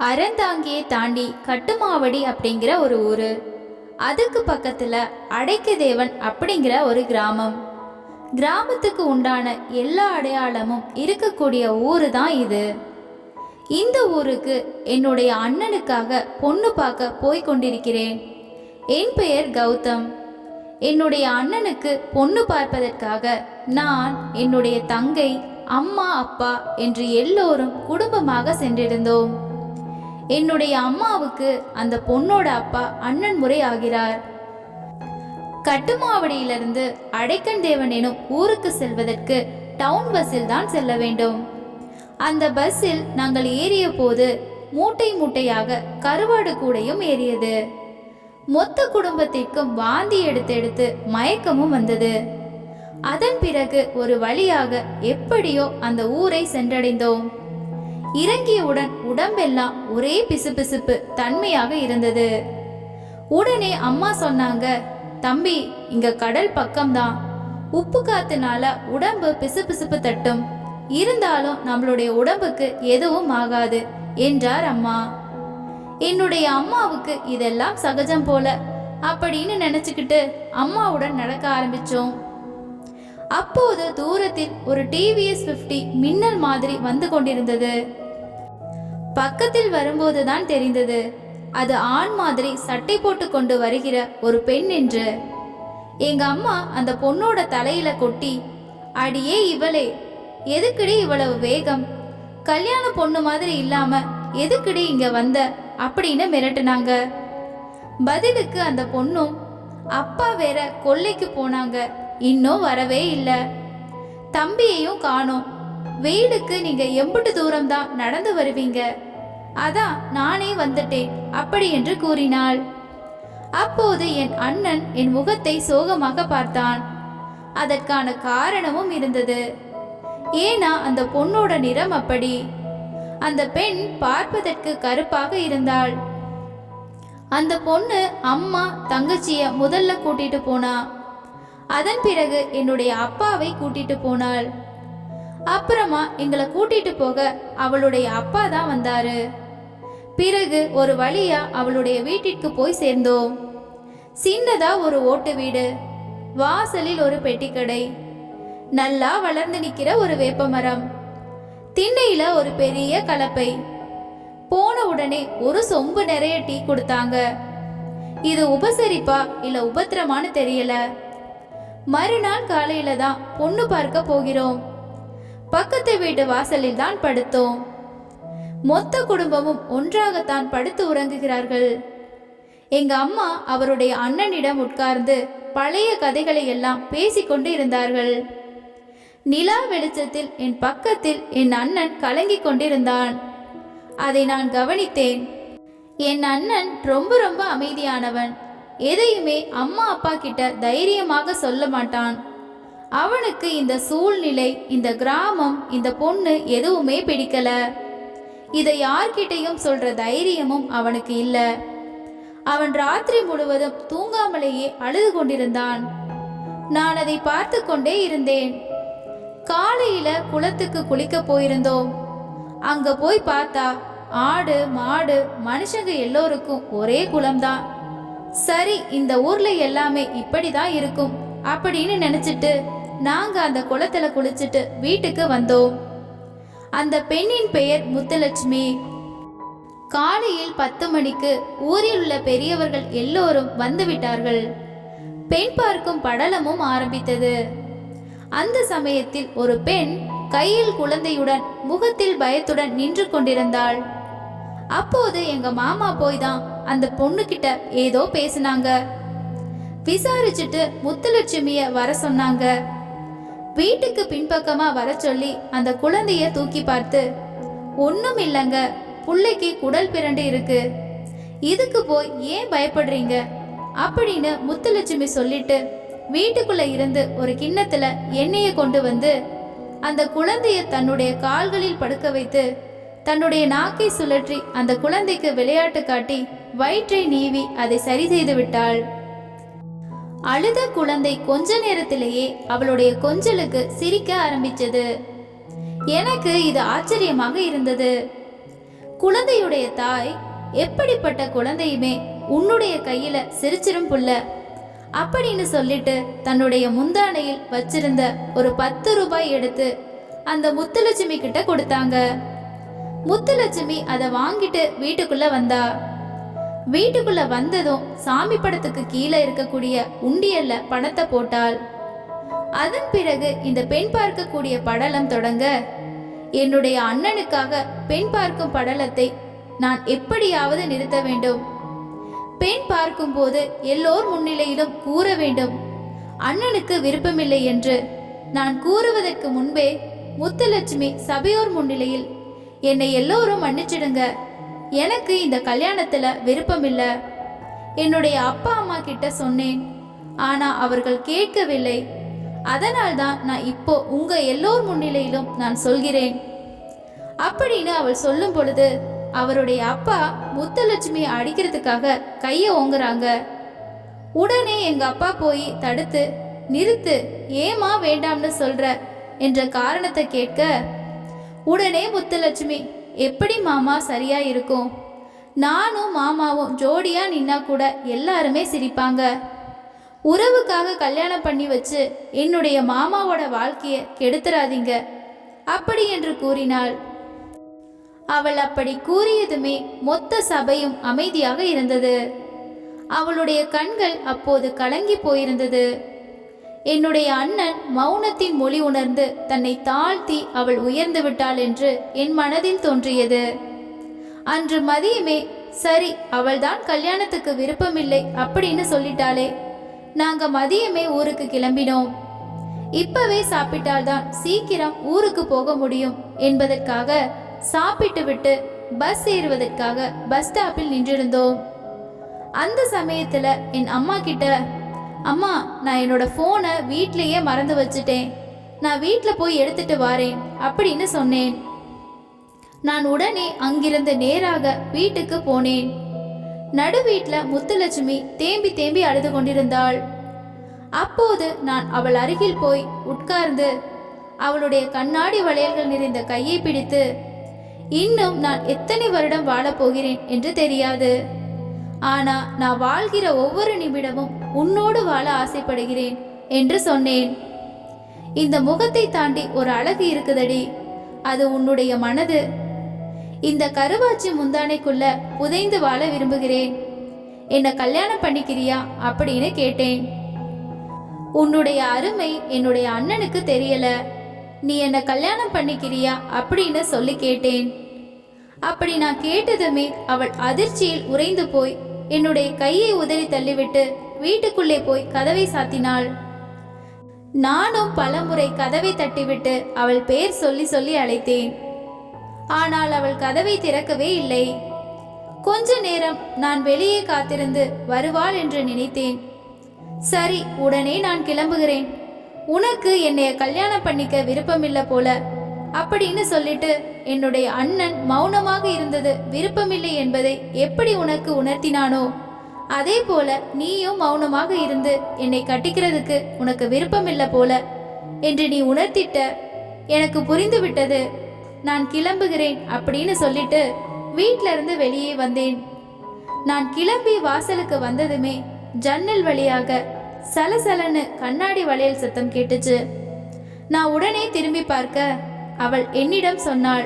அறந்தாங்கியை தாண்டி கட்டுமாவடி அப்படிங்கிற ஒரு ஊர். அதுக்கு பக்கத்தில் அடைக்கதேவன் அப்படிங்கிற ஒரு கிராமம். கிராமத்துக்கு உண்டான எல்லா அடையாளமும் இருக்கக்கூடிய ஊர் தான் இது. இந்த ஊருக்கு என்னுடைய அண்ணனுக்காக பொண்ணு பார்க்க போய் கொண்டிருக்கிறேன். என் பெயர் கௌதம். என்னுடைய அண்ணனுக்கு பொண்ணு பார்ப்பதற்காக நான் என்னுடைய தங்கை அம்மா அப்பா என்று எல்லோரும் குடும்பமாக சென்றிருந்தோம். என்னுடைய அம்மாவுக்கு அந்த பொண்ணோட அப்பா அண்ணன் முறை ஆகிறார் கட்டுமாவடியிலிருந்து அடைக்கன்தேவன் எனும் ஊருக்கு செல்வதற்கு டவுன் பஸ்ஸில் தான் செல்ல வேண்டும். அந்த பஸ்ஸில் நாங்கள் ஏறிய போது மூட்டை மூட்டையாக கருவாடு கூடையும் ஏறியது. மொத்த குடும்பத்திற்கும் வாந்தி எடுத்து எடுத்து மயக்கமும் வந்தது. அதன் பிறகு ஒரு வழியாக எப்படியோ அந்த ஊரை சென்றடைந்தோம். இறங்கியவுடன் உடம்பெல்லாம் ஒரே பிசுபிசுப்பு தன்மையாக இருந்தது. உடனே அம்மா சொன்னாங்க தம்பி இங்க கடல் பக்கம்தான். உப்பு காத்துனால உடம்பு பிசுபிசுப்பு தட்டும். இருந்தாலும் நம்மளுடைய உடம்புக்கு எதுவும் ஆகாது என்றார் அம்மா. என்னுடைய அம்மாவுக்கு இதெல்லாம் சகஜம் போல அப்படின்னு நினைச்சுக்கிட்டு அம்மாவுடன் நடக்க ஆரம்பிச்சோம். அப்போது தூரத்தில் ஒரு டிவிஎஸ் 50 மின்னல் மாதிரி வந்து கொண்டிருந்தது. பக்கத்தில் வரும்போதுதான் தெரிந்தது. அது ஆண் மாதிரி சட்டை போட்டு கொண்டு வருகிற ஒரு பெண் என்று. எங்க அம்மா அந்த பொண்ணோட தலையில கொட்டி அடியே இவளே எதுக்குடி இவ்வளவு வேகம்? கல்யாண பொண்ணு மாதிரி இல்லாம எதுக்குடி இங்க வந்த? அப்படின்னு மிரட்டுனாங்க. பதிலுக்கு அந்த பொண்ணும் அப்பா வேற கொல்லைக்கு போனாங்க இன்னும் வரவே இல்லை. தம்பியையும் காணோம். வெயிலுக்கு நீங்க எம்பிட்டு தூரம் தான் நடந்து வருவீங்க. அதான் நானே வந்துட்டேன் அப்படி என்று கூறினாள். அப்போது என் அண்ணன் என் முகத்தை சோகமாக பார்த்தான். அதற்கான காரணமும் இருந்தது. ஏனா அந்த பொண்ணோட நிறம் அப்படி. அந்த பெண் பார்ப்பதற்கு கருப்பாக இருந்தாள். அந்த பொண்ணு அம்மா தங்கச்சிய முதல்ல கூட்டிட்டு போனா. அதன் பிறகு என்னுடைய அப்பாவை கூட்டிட்டு போனாள். அப்புறமா எங்களை கூட்டிட்டு போக அவளுடைய அப்பா தான் வந்தாரு. பிறகு ஒரு வழியா அவளுடைய வீட்டிற்கு போய் சேர்ந்தோம். சின்னதா ஒரு ஓட்டு வீடு வாசலில் ஒரு பெட்டிக்கடை நல்லா வளர்ந்து நிக்கிற ஒரு வேப்பமரம் திண்ணையில ஒரு பெரிய கலப்பை. போன உடனே ஒரு சொம்பு நிறைய டீ கொடுத்தாங்க. இது உபசரிப்பா இல்ல உபத்திரமான்னு தெரியல. மறுநாள் காலையில தான் பொண்ணு பார்க்க போகிறோம். பக்கத்து வீட்டு வாசலில் தான் படுத்தோம். மொத்த குடும்பமும் ஒன்றாகத்தான் படுத்து உறங்குகிறார்கள். எங்க அம்மா அவருடைய அண்ணனிடம் உட்கார்ந்து பழைய கதைகளை எல்லாம் பேசிக்கொண்டு இருந்தார்கள் நிலா வெளிச்சத்தில் என் பக்கத்தில் என் அண்ணன் கலங்கிக் கொண்டிருந்தான். அதை நான் கவனித்தேன். என் அண்ணன் ரொம்ப ரொம்ப அமைதியானவன். எதையுமே அம்மா அப்பா கிட்ட தைரியமாக சொல்ல மாட்டான். அவனுக்கு இந்த சூழ்நிலை இந்த கிராமம் இந்த பொண்ணு எதுவுமே பிடிக்கல. இதை யார்கிட்டையும் சொல்ற தைரியமும் அவனுக்கு இல்ல. அவன் ராத்திரி முழுவதும் தூங்காமலேயே அழுது கொண்டிருந்தான். நான் அதை பார்த்து கொண்டே இருந்தேன். காலையில குளத்துக்கு குளிக்க போயிருந்தோம். அங்க போய் பார்த்தா ஆடு மாடு மனுஷங்க எல்லோருக்கும் ஒரே குளம்தான். சரி இந்த ஊர்ல எல்லாமே இப்படிதான் இருக்கும் அப்படின்னு நினைச்சிட்டு நாங்க அந்த குளத்துல குளிச்சிட்டு வீட்டுக்கு வந்தோம். அந்த பெண்ணின் பெயர் முத்துலட்சுமி. காலையில் பத்து மணிக்கு ஊரில் உள்ள பெரியவர்கள் எல்லோரும் வந்துவிட்டார்கள். பெண் பார்க்கும் படலமும் ஆரம்பித்தது. அந்த சமயத்தில் ஒரு பெண் கையில் குழந்தையுடன் முகத்தில் பயத்துடன் நின்று கொண்டிருந்தாள். அப்போது எங்க மாமா போய் தான் அந்த பொண்ணு கிட்ட ஏதோ பேசினாங்க. விசாரிச்சுட்டு முத்துலட்சுமிய வர சொன்னாங்க. வீட்டுக்கு பின்பக்கமா வர சொல்லி அந்த குழந்தைய தூக்கி பார்த்து ஒன்றும் இல்லைங்க. பிள்ளைக்கு குடல் பிறண்டு இருக்கு. இதுக்கு போய் ஏன் பயப்படுறீங்க? அப்படின்னு முத்துலட்சுமி சொல்லிட்டு வீட்டுக்குள்ள இருந்து ஒரு கிண்ணத்துல எண்ணெயை கொண்டு வந்து அந்த குழந்தைய தன்னுடைய கால்களில் படுக்க வைத்து தன்னுடைய நாக்கை சுழற்றி அந்த குழந்தைக்கு விளையாட்டு காட்டி வயிற்றை நீவி அதை சரி செய்து விட்டாள். அழுத குழந்தை கொஞ்ச நேரத்திலேயே அவளுடைய கொஞ்சலுக்கு சிரிக்க ஆரம்பிச்சது. எனக்கு இது ஆச்சரியமாக இருந்தது. குழந்தையுடைய தாய் எப்படிப்பட்ட குழந்தையுமே உன்னுடைய கையில சிரிச்சிரும் புள்ள. அப்படின்னு சொல்லிட்டு தன்னுடைய முந்தானையில் வச்சிருந்த ஒரு பத்து ரூபாய் எடுத்து அந்த முத்துலட்சுமி கிட்ட கொடுத்தாங்க. முத்துலட்சுமி அதை வாங்கிட்டு வீட்டுக்குள்ள வந்தா. வீட்டுக்குள்ள வந்ததும் சாமி படத்துக்கு கீழே இருக்கக்கூடிய உண்டியல்ல பணத்தை போட்டாள். அதன் பிறகு இந்த பெண் பார்க்கக்கூடிய படலம் தொடங்க என்னுடைய அண்ணனுக்காக பெண் பார்க்கும் படலத்தை நான் எப்படியாவது நிறுத்த வேண்டும். பெண் பார்க்கும்போது எல்லோர் முன்னிலையிலும் கூற வேண்டும். அண்ணனுக்கு விருப்பமில்லை என்று நான் கூறுவதற்கு முன்பே முத்துலட்சுமி சபையோர் முன்னிலையில் என்னை எல்லோரும் மன்னிச்சிடுங்க. எனக்கு இந்த கல்யாணத்துல விருப்பமில்லை. என்னுடைய அப்பா அம்மா கிட்ட சொன்னேன். ஆனா அவர்கள் கேட்கவில்லை. அதனால்தான் நான் இப்போ உங்க எல்லோர் முன்னிலையிலும் நான் சொல்கிறேன். அப்படின்னு அவள் சொல்லும் பொழுது அவருடைய அப்பா முத்தலட்சுமியை அடிக்கிறதுக்காக கையை ஓங்குறாங்க. உடனே எங்க அப்பா போய் தடுத்து நிறுத்து ஏமா வேண்டாம்னு சொல்ற? என்ற காரணத்தை கேட்க உடனே முத்துலட்சுமி எப்படி மாமா சரியா இருக்கும் நானும் மாமாவும் ஜோடியா நின்னா கூட எல்லாருமே சிரிப்பாங்க. உறவுக்காக கல்யாணம் பண்ணி வச்சு என்னுடைய மாமாவோட வாழ்க்கையை கெடுத்துறாதீங்க. அப்படி என்று கூறினாள். அவள் அப்படி கூறியதுமே மொத்த சபையும் அமைதியாக இருந்தது. அவளுடைய கண்கள் அப்போது கலங்கி போயிருந்தது. என்னுடைய அண்ணன் மௌனத்தின் மொழி உணர்ந்து தன்னை தாழ்த்தி அவள் உயர்ந்து விட்டாள் என்று என் மனதில் தோன்றியது. அன்று மதியமே சரி அவள்தான் கல்யாணத்துக்கு விருப்பமில்லை அப்படின்னு சொல்லிட்டாளே. நாங்க மதியமே ஊருக்கு கிளம்பினோம். இப்பவே சாப்பிட்டால்தான் சீக்கிரம் ஊருக்கு போக முடியும் என்பதற்காக சாப்பிட்டு விட்டு பஸ் ஏறுவதற்காக பஸ் ஸ்டாப்பில் நின்றிருந்தோம். அந்த சமயத்துல என் அம்மா கிட்ட அம்மா நான் என்னோட ஃபோனை வீட்லயே மறந்து வச்சுட்டேன். நான் வீட்டில் போய் எடுத்துட்டு வாரேன் அப்படின்னு சொன்னேன். நான் உடனே அங்கிருந்து நேராக வீட்டுக்கு போனேன். நடு வீட்டில் முத்துலட்சுமி தேம்பி தேம்பி அழுது கொண்டிருந்தாள். அப்போது நான் அவள் அருகில் போய் உட்கார்ந்து அவளுடைய கண்ணாடி வளையல்கள் நிறைந்த கையை பிடித்து இன்னும் நான் எத்தனை வருடம் வாழப் போகிறேன் என்று தெரியாது. ஆனா நான் வாழ்கிற ஒவ்வொரு நிமிடமும் உன்னோடு வாழ ஆசைப்படுகிறேன் என்று சொன்னேன். இந்த முகத்தை தாண்டி ஒரு அழகு இருக்குதடி. அது உன்னுடைய மனது. இந்த கருவாச்சி முந்தானைக்குள்ள புதைந்து வாழ விரும்புகிறேன். என்ன கல்யாணம் பண்ணிக்கிறியா அப்படின்னு கேட்டேன். உன்னுடைய அருமை என்னுடைய அண்ணனுக்கு தெரியல. நீ என்ன கல்யாணம் பண்ணிக்கிறியா அப்படின்னு சொல்லி கேட்டேன். அப்படி நான் கேட்டதுமே அவள் அதிர்ச்சியில் உறைந்து போய் என்னுடைய கையை உதறி தள்ளிவிட்டு வீட்டுக்குள்ளே போய் கதவை சாத்தினாள். நானும் பலமுறை கதவை தட்டிவிட்டு அவள் பேர் சொல்லி சொல்லி அழைத்தேன். ஆனால் அவள் கதவை திறக்கவே இல்லை. கொஞ்ச நேரம் நான் வெளியே காத்திருந்து வருவாள் என்று நினைத்தேன். சரி உடனே நான் கிளம்புகிறேன். உனக்கு என்னைய கல்யாணம் பண்ணிக்க விருப்பமில்ல போல. அப்படின்னு சொல்லிட்டு என்னுடைய அண்ணன் மௌனமாக இருந்தது விருப்பமில்லை என்பதை எப்படி உனக்கு உணர்த்தினானோ? அதே போல நீயும் மௌனமாக இருந்து என்னை கட்டிக்கிறதுக்கு உனக்கு விருப்பமில்லை போல என்று நீ உணர்த்திட்ட. எனக்கு புரிந்து விட்டது நான் கிளம்புகிறேன் அப்படின்னு சொல்லிட்டு வீட்ல இருந்து வெளியே வந்தேன். நான் கிளம்பி வாசலுக்கு வந்ததுமே ஜன்னல் வழியாக சலசலன்னு கண்ணாடி வளையல் சத்தம் கேட்டுச்சு. நான் உடனே திரும்பி பார்க்க அவள் என்னிடம் சொன்னாள்.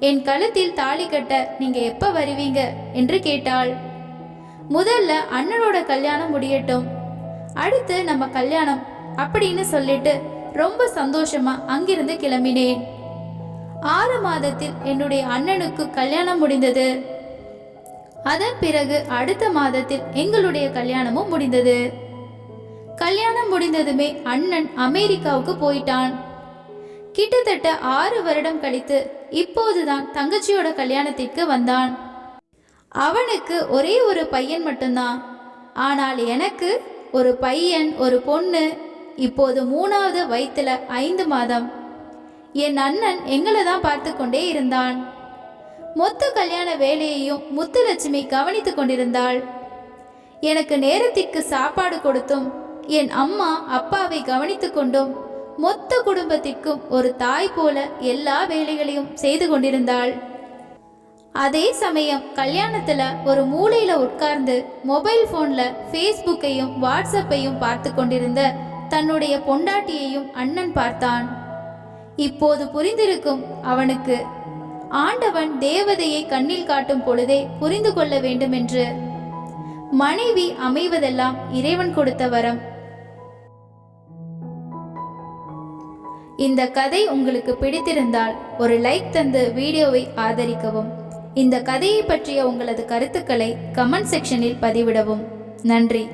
என் கழுத்தில் தாலி கட்ட நீங்க எப்ப வருவீங்க? என்று கேட்டாள். முதல்ல அண்ணனோட கல்யாணம் முடியட்டும். அடுத்து நம்ம கல்யாணம் அப்படின்னு சொல்லிட்டு ரொம்ப சந்தோஷமா அங்கிருந்து கிளம்பினேன். ஆறு மாதத்தில் என்னுடைய அண்ணனுக்கு கல்யாணம் முடிந்தது. அதன் பிறகு அடுத்த மாதத்தில் எங்களுடைய கல்யாணமும் முடிந்தது. கல்யாணம் முடிந்ததுமே அண்ணன் அமெரிக்காவுக்கு போயிட்டான். கிட்டத்தட்ட ஆறு வருடம் கழித்து இப்போதுதான் தங்கச்சியோட கல்யாணத்திற்கு வந்தான். அவனுக்கு ஒரே ஒரு பையன் மட்டும்தான். ஆனால் எனக்கு ஒரு பையன் ஒரு பொண்ணு இப்போது மூணாவது வயிற்றுல ஐந்து மாதம். என் அண்ணன் எங்களை தான் பார்த்து கொண்டே இருந்தான். மொத்த கல்யாண வேலையையும் முத்துலட்சுமி கவனித்து கொண்டிருந்தாள். எனக்கு நேரத்திற்கு சாப்பாடு கொடுத்தும் என் அம்மா அப்பாவை கவனித்து கொண்டும் மொத்த குடும்பத்திற்கும் ஒரு தாய் போல எல்லா வேலைகளையும் செய்து கொண்டிருந்தாள். அதே சமயம் கல்யாணத்துல ஒரு மூலையில உட்கார்ந்து மொபைல் போன்ல ஃபேஸ்புக்கையும் வாட்ஸ்அப்பையும் பார்த்து கொண்டிருந்த தன்னுடைய பொண்டாட்டியையும் அண்ணன் பார்த்தான். இப்போது புரிந்திருக்கும் அவனுக்கு ஆண்டவன் தேவதையை கண்ணில் காட்டும் பொழுதே புரிந்து கொள்ள வேண்டுமென்று. மனைவி அமைவதெல்லாம் இறைவன் கொடுத்த வரம். இந்த கதை உங்களுக்கு பிடித்திருந்தால் ஒரு லைக் தந்து வீடியோவை ஆதரிக்கவும். இந்த கதையை பற்றிய உங்களது கருத்துக்களை கமெண்ட் செக்ஷனில் பதிவிடவும். நன்றி.